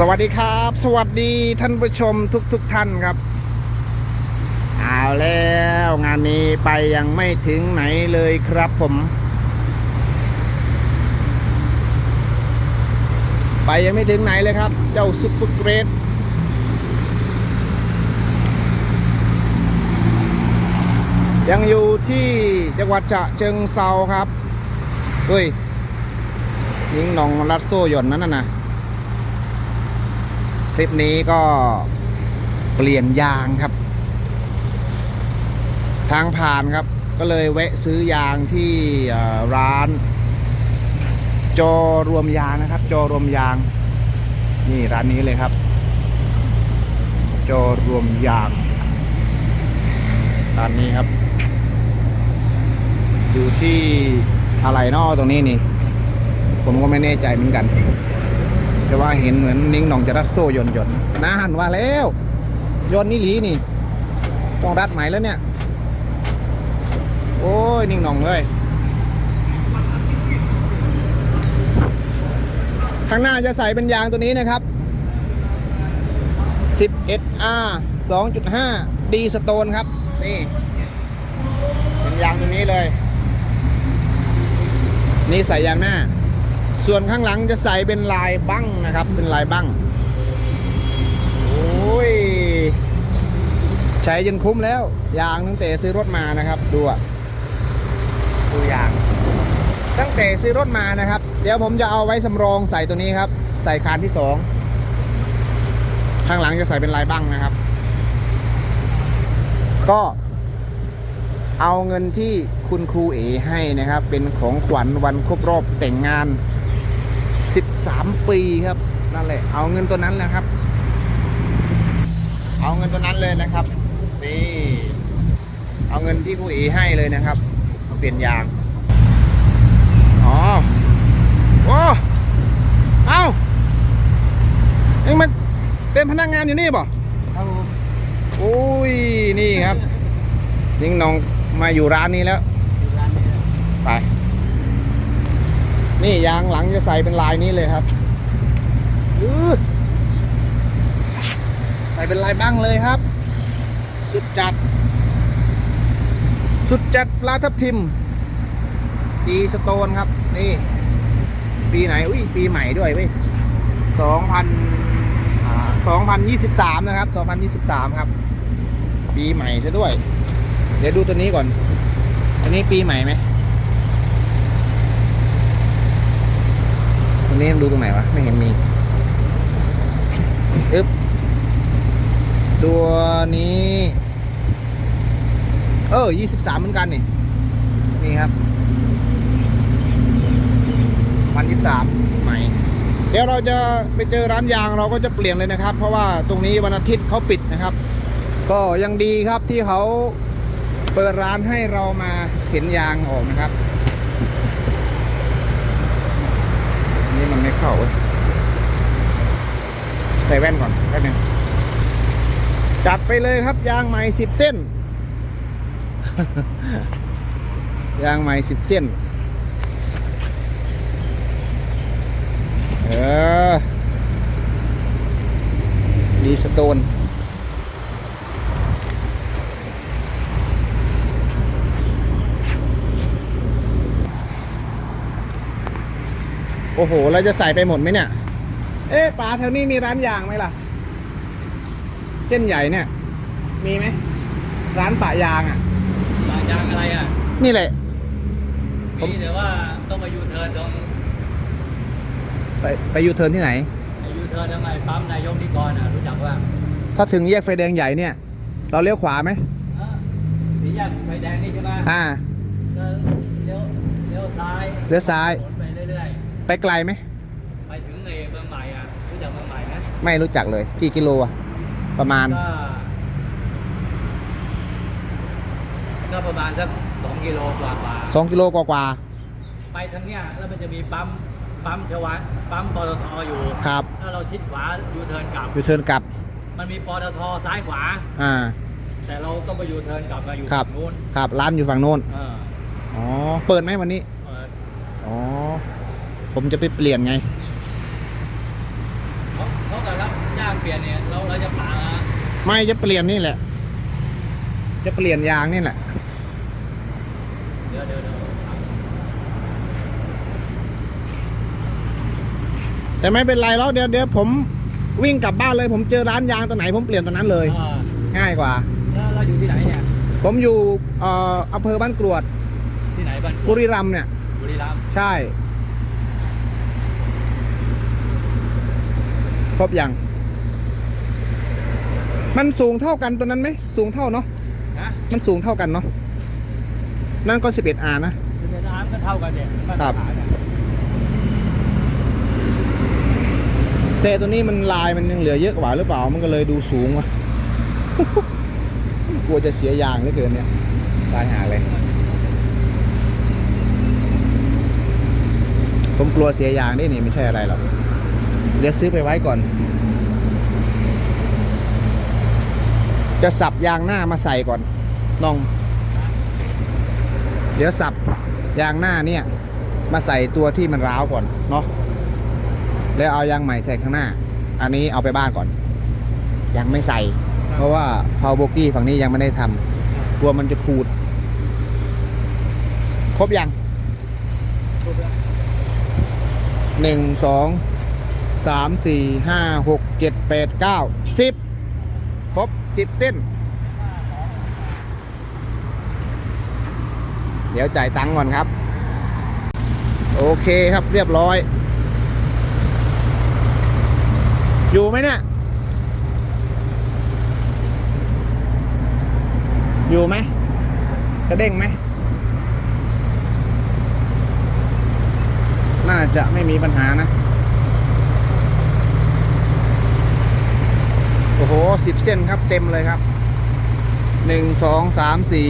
สวัสดีครับ สวัสดีท่านผู้ชมทุกๆทท่านครับ เอาแล้วงานนี้ไปยังไม่ถึงไหนเลยครับผม ไปยังไม่ถึงไหนเลยครับ เจ้าซุปเปอร์เกรดยังอยู่ที่จังหวัดฉะเชิงเซาครับ เฮ้ยยิงหนองรัดโซ่หย่อนนั่นน่ะนะ ลิปนี้ก็เปลี่ยนยางครับ ทางผ่านครับ ก็เลยแวะซื้อยางที่ร้าน จอรวมยางนะครับ จอรวมยาง นี่ร้านนี้เลยครับ จอรวมยางร้านนี้ครับ อยู่ที่อะไรนอตรงนี้นี่ ผมก็ไม่แน่ใจเหมือนกัน แต่ว่าเห็นเหมือนนิ้งหนองจะรัดโซ่ยนยนต์นานว่าแล้วยนนี่หลีนี่ ต้องรัดไหมแล้วเนี่ย โอ้ยนิ่งหนองเลย ข้างหน้าจะใส่เป็นยางตัวนี้นะครับ 11R 2.5 D Stone ครับ นี่ เป็นยางตัวนี้เลย นี่ใส่ยางหน้า ส่วนข้างหลังจะใส่เป็นลายบั้งนะครับ เป็นลายบั้งโอ้ยใช้จนคุ้มแล้ว ยางตั้งแต่ซื้อรถมานะครับดูอะดูยาง ตั้งแต่ซื้อรถมานะครับ เดี๋ยวผมจะเอาไว้สำรองใส่ตัวนี้ครับ ใส่คานที่สองข้างหลังจะใส่เป็นลายบั้งนะครับ ก็เอาเงินที่คุณครูเอให้นะครับ เป็นของขวัญวันครบรอบแต่งงาน 13 ปีครับนั่นแหละ เอาเงินตัวนั้นนะครับ เอาเงินตัวนั้นเลยนะครับ นี่เอาเงินที่ครูเอให้เลยนะครับมาเปลี่ยนยางอ๋อโอ้เอ้าเอ็งมันเป็นพนักงานอยู่นี่ป่ะครับผมโอ้ยนี่ครับ นิ่งนองมาอยู่ร้านนี้แล้ว อยู่ร้านนี้นะ ไป นี่ยางหลังจะใส่เป็นลายนี้เลยครับใส่เป็นลายบ้างเลยครับ สุดจัด สุดจัดปลาทับทิมดีสโตนครับ นี่ ปีไหน อุ้ยปีใหม่ด้วยเว้ยสองพันสองพันยี่สิบสามนะครับสองพันยี่สิบสามครับ ปีใหม่ซะด้วย เดี๋ยวดูตัวนี้ก่อน อันนี้ปีใหม่ไหม นี้ดูตรงไหนวะ ไม่เห็นมีอึ๊บตัวนี้ เออยี่สิบสามเหมือนกันนี่ นี่ครับพันยี่สามใหม่ เดี๋ยวเราจะไปเจอร้านยางเราก็จะเปลี่ยนเลยนะครับ เพราะว่าตรงนี้วันอาทิตย์เขาปิดนะครับ ก็ยังดีครับที่เขาเปิดร้านให้เรามาเข็นยางออกนะครับ นี่มันไม่เข้าเว้ยใส่แว่นก่อนแป๊บนึงจัดไปเลยครับ ยางใหม่สิบเส้น ยางใหม่สิบเส้น เออดีสโตน โอ้โห เราจะใส่ไปหมดไหมเนี่ย เอ๊ะป๋าแถวนี้มีร้านยางไหมล่ะ เส้นใหญ่เนี่ย มีไหม ร้านปะยางอะปากยางอะไรอะ นี่แหละผมมีแต่ว่าต้องมายูเทิร์นตรงไปไปยูเทิร์นที่ไหนยูเทิร์นทำไมปั๊มนายกนิกรอะรู้จักว่า ถ้าถึงแยกไฟแดงใหญ่เนี่ย เราเลี้ยวขวาไหมเออสีแยกไฟแดงนี่ใช่ไหมอ่าก็เลี้ยวเลี้ยวซ้าย เลี้ยวซ้ายวน ไปเรื่อยไปไกลไหมๆไปถึงในเมืองใหม่อะรู้จักเมืองใหม่ไหมไม่รู้จักเลยกี่กิโลอะประมาณก็ก็ประมาณสักสองกิโลกว่ากว่า2กิโลกว่าไปทางเนี้ยแล้วมันจะมีปั๊มปั๊มชวานปั๊มปตทอยู่ๆครับถ้าเราชิดขวายูเทิร์นกลับยูเทิร์นกลับ มันมีปตทซ้ายขวา อ่า แต่เราต้องไปยูเทิร์นกลับมาอยู่ครับฝั่งนู้นครับร้านอยู่ฝั่งโน้นเอออ๋อเปิดไหมวันนี้เอออ๋อ ผมจะไปเปลี่ยนไงเขาเขากำลังางเปลี่ยนเนี่ยเราเราจะปาไม่จะเปลี่ยนนี่แหละ จะเปลี่ยนยางนี่แหละเดี๋ยวเดี๋ยวเดี๋ยวแต่ไม่เป็นไรแล้วเดี๋ยวเดี๋ยวผมวิ่งกลับบ้านเลย ผมเจอร้านยางตัวไหน ผมเปลี่ยนตัวนั้นเลย อ่าง่ายกว่า แล้วเราอยู่ที่ไหนเนี่ยผมอยู่เอ่ออำเภอบ้านกรวดที่ไหนบ้านบุรีรัมย์เนี่ย บุรีรัมย์ใช่ ครบยังมันสูงเท่ากันตัวนั้นไหมสูงเท่าเนาะนะมันสูงเท่ากันเนาะนั่นก็ 11R นะบุรีรัมย์ก็เท่ากันเนี่ยมาตครัรบฐานเนี่ยแต่ตัวนี้มันลายมันยังเหลือเยอะกว่าหรือเปล่ามันก็เลยดูสูงว่ะกลัวจะเสียยางเหลือเกินเนี่ยตายหาเลยผมกลัวเสียยางนี่นี่ไม่ใช่อะไรหรอก เดี๋ยวซื้อไปไว้ก่อน จะสับยางหน้ามาใส่ก่อนน้อง เดี๋ยวสับยางหน้าเนี่ย มาใส่ตัวที่มันร้าวก่อนเนาะแล้วเอายางใหม่ใส่ข้างหน้า อันนี้เอาไปบ้านก่อน ยังไม่ใส่ เพราะว่าพาวโบกี้ฝั่งนี้ยังไม่ได้ทำกลัวมันจะขูด ครบยังหนึ่งสอง สามสี่ห้าหกเจ็ดแปดเก้าสิบครบสิบเส้น เดี๋ยวจ่ายตังค์ก่อนครับ โอเคครับเรียบร้อย อยู่ไหมเนี่ย อยู่ไหมกระเด้งไหม น่าจะไม่มีปัญหานะ โอ้โห สิบเส้นครับเต็มเลยครับหนึ่งสองสามสี่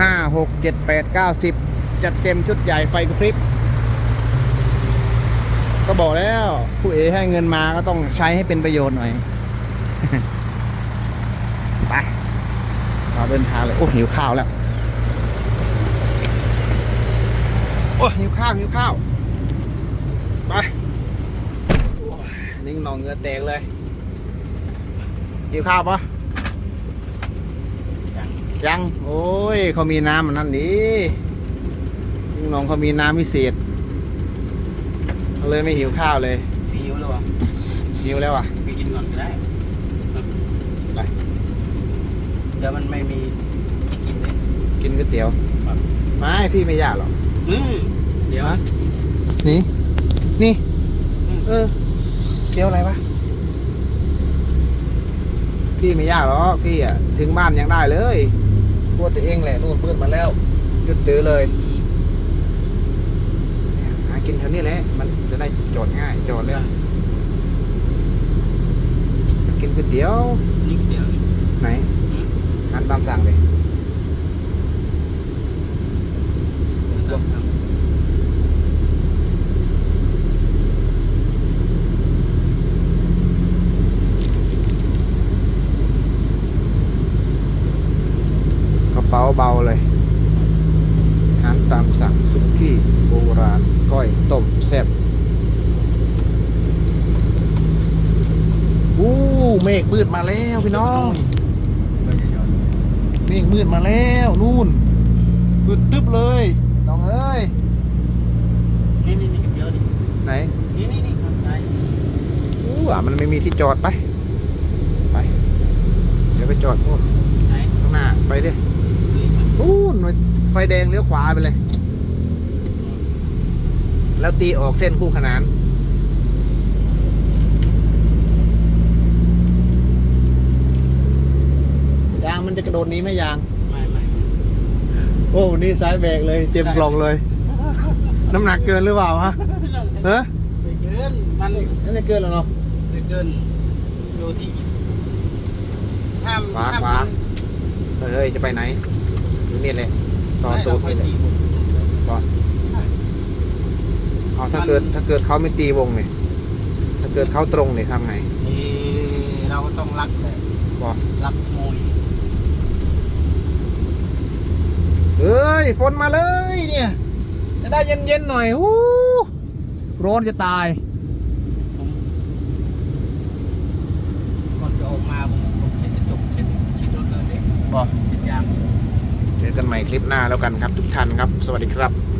ห้าหกเจ็ดแปดเก้าสิบจัดเต็มชุดใหญ่ไฟกระพริบ ก็บอกแล้วผู้เอให้เงินมาก็ต้องใช้ให้เป็นประโยชน์หน่อย ไปเราเดินทางเลย โอ้หิวข้าวแล้ว โอ้หิวข้าวหิวข้าว ไปโอ้ยนิ่งนองเงือแตกเลย หิวข้าวปะยัง โอ้ย เขามีน้ำมันนั่นดีนิ่งหนองเขามีน้ำพิเศษเขาเลยไม่หิวข้าวเลยหิวแล้ววะหิวแล้วอะไปกินก่อนก็ได้ไปเดี๋ยวมันไม่มีกินเลยกินก๋วยเตี๋ยวครับไม่พี่ไม่อยากหรอกอืมเดี๋ยวฮะนี่นี่อืมเออเตี๋ยวอะไรวะ พี่ไม่ยากหรอกพี่อะถึงบ้านยังได้เลยพวกตัวเองแหละนู่นเปิดมาแล้วหยุดตื้อเลยเนี่ยหากินแถวนี้แหละมันจะได้จอดง่ายจอดแล้วกินก๋วยเตี๋ยวนี่เดี๋ยวไหนอาหารตามสั่งเลย ต้องท ก ระเป๋าเบาเลยอาหารตามสั่งสุกี้โบราณก้อยต้มแซ่บอู้เมฆมืดมาแล้วพี่น้องำไม่ได้ยอมเมฆมืดมาแล้วนู่นมืดตึ๊บเลยน้องเอ้ยนี่นี่นี่เดี๋ยวดิไหนนี่นี่นี่ทางซ้ายอู้อะมันไม่มีที่จอดไป ไป เดี๋ยวไปจอดนู่นไหนข้างหน้าไปดิ นี่มันนู่นไฟแดงเลี้ยวขวาไปเลย แล้วตีออกเส้นคู่ขนานยางมันจะกระโดดหนี้ไหมยาง ไม่ไม่โอ้ นี่ซ้ายแบกเลย เต็มกล่องเลย น้ำหนักเกินหรือเปล่าฮะเฮ้ยไม่เกิน มันนั่นไม่เกินหรอเนาะไม่เกินอยู่ที่ห้ามขวาห้มขวาเฮ้ย จะไปไหน อยู่นี่เลยต่อนตูดนี่เลยบอลเอาถ้าเกิดถ้าเกิดเขาไม่ตีวงเนี่ยถ้าเกิดเขาตรงเนี่ยทำไงเราก็ต้องรักเลยบอลรักมวยเอ้ยฝนมาเลยเนี่ยจะได้เย็นๆหน่อยอู้ร้อนจะตายก่อนจะออกมาผมเช็ดกระจกเช็ดเช็ดรถเลยเด็กบอ กันใหม่คลิปหน้าแล้วกันครับทุกท่านครับ สวัสดีครับ